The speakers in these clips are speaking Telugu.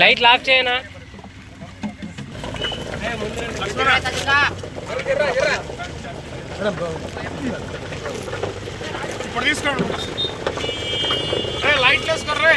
లైట్ లాక్ చేయనా ఇప్పుడు తీసుకోండి లైట్ వేసుకోర్రే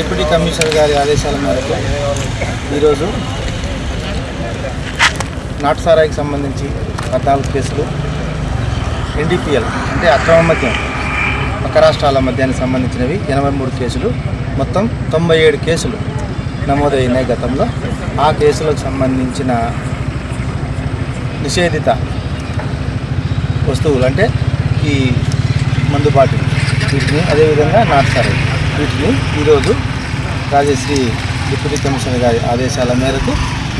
డిప్యూటీ కమిషనర్ గారి ఆదేశాల మేరకు ఈరోజు నాటుసారాయికి సంబంధించి పద్నాలుగు కేసులు ఎన్డీపీఎల్ అంటే అక్రమ మద్యం పక్క రాష్ట్రాల మద్యానికి సంబంధించినవి ఎనభై మూడు కేసులు. మొత్తం తొంభై ఏడు కేసులు నమోదైనాయి గతంలో. ఆ కేసులకు సంబంధించిన నిషేధిత వస్తువులు అంటే ఈ మందుబాటు వీటిని అదేవిధంగా నాటుసారాయి వీటిని ఈరోజు రాజశ్రీ డిప్యూటీ కమిషనర్ గారి ఆదేశాల మేరకు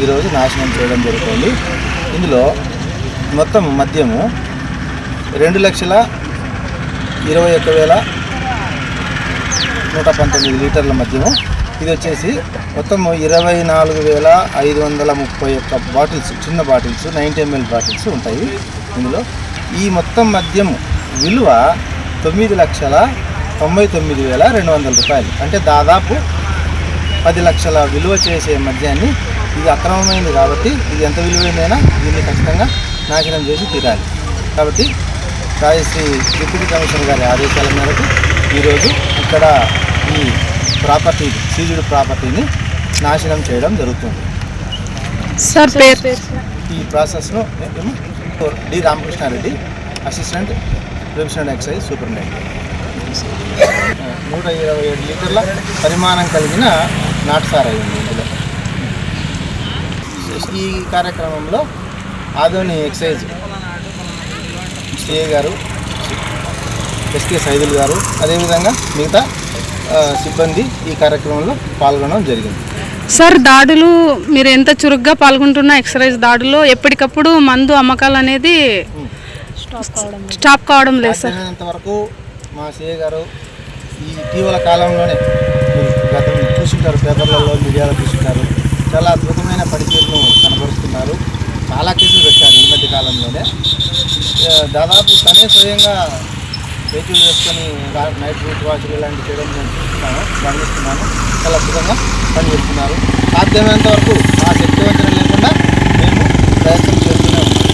ఈరోజు నాశనం చేయడం జరుగుతుంది. ఇందులో మొత్తం మద్యము రెండు లక్షల ఇరవై ఒక్క వేల నూట పంతొమ్మిది లీటర్ల మద్యము. ఇది వచ్చేసి మొత్తం ఇరవై నాలుగు వేల ఐదు వందల ముప్పై ఒక్క బాటిల్స్ చిన్న బాటిల్స్ నైంటీ ఎంఎల్ బాటిల్స్ ఉంటాయి ఇందులో. ఈ మొత్తం మద్యము విలువ తొమ్మిది లక్షల తొంభై తొమ్మిది వేల రెండు వందల రూపాయలు. అంటే దాదాపు పది లక్షల విలువ చేసే మద్యాన్ని ఇది అక్రమమైనది కాబట్టి ఇది ఎంత విలువైందైనా దీన్ని ఖచ్చితంగా నాశనం చేసి తీరాలి. కాబట్టి రాజశ్రీ డిప్యూటీ కమిషనర్ గారి ఆదేశాల మేరకు ఈరోజు ఇక్కడ ఈ ప్రాపర్టీ సీజుడ్ ప్రాపర్టీని నాశనం చేయడం జరుగుతుంది. సార్ ఈ ప్రాసెస్ను ఏమో? D Ramakrishna Reddy assistant professional excise superintendent. నూట ఇరవై ఏడు లీటర్ల పరిమాణం కలిగిన నాటుసారాయి ఉంది ఇందులో. ఈ కార్యక్రమంలో ఆదోని ఎక్సైజ్ సిఏ గారు ఎస్కే సైదుల్ గారు అదేవిధంగా మిగతా సిబ్బంది ఈ కార్యక్రమంలో పాల్గొనడం జరిగింది. సార్ దాడులు మీరు ఎంత చురుగ్గా పాల్గొంటున్న ఎక్సర్సైజ్ దాడుల్లో ఎప్పటికప్పుడు మందు అమ్మకాలు అనేది స్టాప్ కావడం లేదు సార్. వరకు మా సిఏ గారు ఈ ఇటీవల కాలంలోనే మీరు గతం చూసింటారు పేపర్లలో మీడియాలో చూసింటారు చాలా అద్భుతమైన పనితీరును కనబరుస్తున్నారు చాలా కేసులు పెట్టారు ఈ మధ్య కాలంలోనే ఆ, దాదాపు తనే స్వయంగా వెహికల్ చేసుకొని నైట్ రూట్ వాచ్లు ఇలాంటి చేయడం నేను చూస్తున్నాను గమనిస్తున్నాను. చాలా అద్భుతంగా పనిచేస్తున్నారు. సాధ్యమైనంత వరకు ఆ శక్తి వంచన లేకుండా మేము ప్రయత్నం చేస్తూనే ఉన్నాం.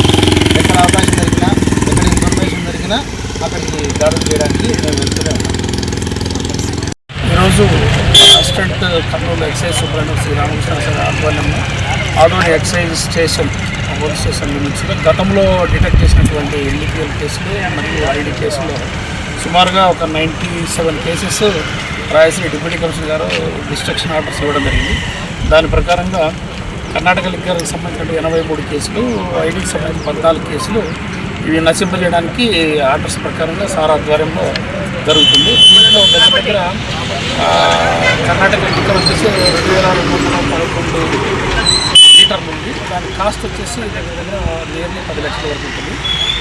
ఎక్కడ అవకాశం దొరికినా ఎక్కడ ఇన్ఫర్మేషన్ దొరికినా అక్కడికి దాడులు చేయడానికి మేము వెళ్తూనే ఉన్నాం. ఈరోజు assistant Kurnool excise superintendent Sri Ramakrishna sir ఆధ్వర్యంలో Adoni excise station police station నుంచి గతంలో డిటెక్ట్ చేసినటువంటి ఎన్డీపీఎల్ కేసులు మరియు ఐడి కేసులు సుమారుగా ఒక నైంటీ సెవెన్ కేసెస్ రాయశ్రీ డిప్యూటీ కమిషనర్ గారు డిస్ట్రక్షన్ ఆర్డర్స్ ఇవ్వడం జరిగింది. దాని ప్రకారంగా కర్ణాటక లిక్కర్కి సంబంధించిన ఎనభై మూడు కేసులు ఐడికి సంబంధించిన పద్నాలుగు కేసులు ఇవి నశింపజేయడానికి ఆర్డర్స్ ప్రకారంగా సార్ ఆధ్వర్యంలో జరుగుతుంది. దీంట్లో దగ్గర దగ్గర కర్ణాటక లిక్కర్ వచ్చేసి రెండు వేల రెండు వందల పదకొండు లీటర్లు ఉంది దాని కాస్ట్ వచ్చేసి దగ్గర దగ్గర నియర్లీ పది లక్షల వరకు ఉంటుంది.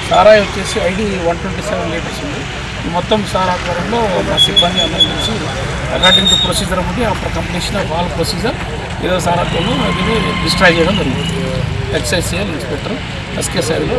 సారాయి వచ్చేసి ID one twenty seven litres ఉంది. మొత్తం సార్ ఆధ్వర్యంలో మా సిబ్బంది అందరం కలిసి అకార్డింగ్ టు ప్రొసీజర్ ఉంది after completion of all procedure ఈరోజు సార్ ఆధ్వర్యంలో దీన్ని డిస్ట్రాయ్ చేయడం జరుగుతుంది ఎక్సైజ్ ఇన్స్పెక్టర్ ఎస్కే సాయిలో